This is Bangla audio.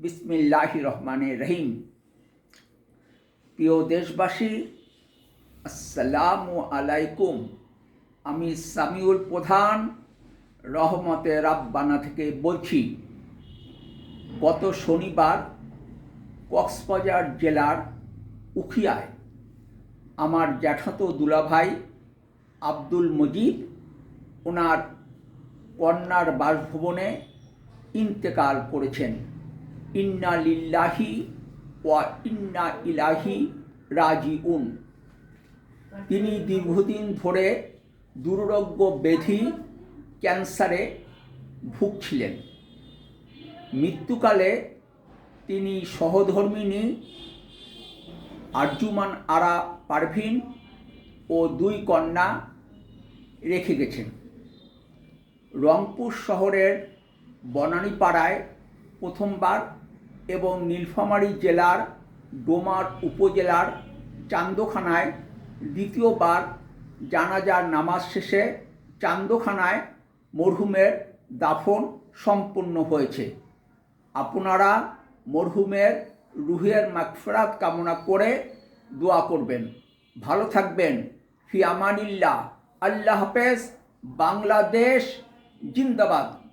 বিসমিল্লাহ রহমানে রহিম। প্রিয় দেশবাসী, আসসালামু আলাইকুম। আমি সামিউল প্রধান, রহমতে রাব্বানা থেকে বলছি, গত শনিবার কক্সবাজার জেলার উখিয়ায় আমার জ্যাঠাতো দুলাভাই আব্দুল মজিদ, ওনার কন্যার বাসভবনে ইন্তেকাল করেছেন। ইন্না লিল্লাহি ওয়া ইন্না ইলাহি রাজিউন। তিনি দীর্ঘদিন ধরে দুরারোগ্য ব্যাধি ক্যান্সারে ভুগছিলেন। মৃত্যুকালে তিনি সহধর্মিণী আরজুমান আরা পারভিন ও দুই কন্যা রেখে গেছেন। রংপুর শহরের বনানীপাড়ায় প্রথমবার এবং নীলফামারী জেলার ডোমার উপজেলার চান্দখানায় দ্বিতীয়বার জানাজার নামাজ শেষে চান্দখানায় মরহুমের দাফন সম্পন্ন হয়েছে। আপনারা মরহুমের রুহের মাগফিরাত কামনা করে দোয়া করবেন। ভালো থাকবেন। ফি আমানিল্লাহ। আল্লাহ হাফেজ। বাংলাদেশ জিন্দাবাদ।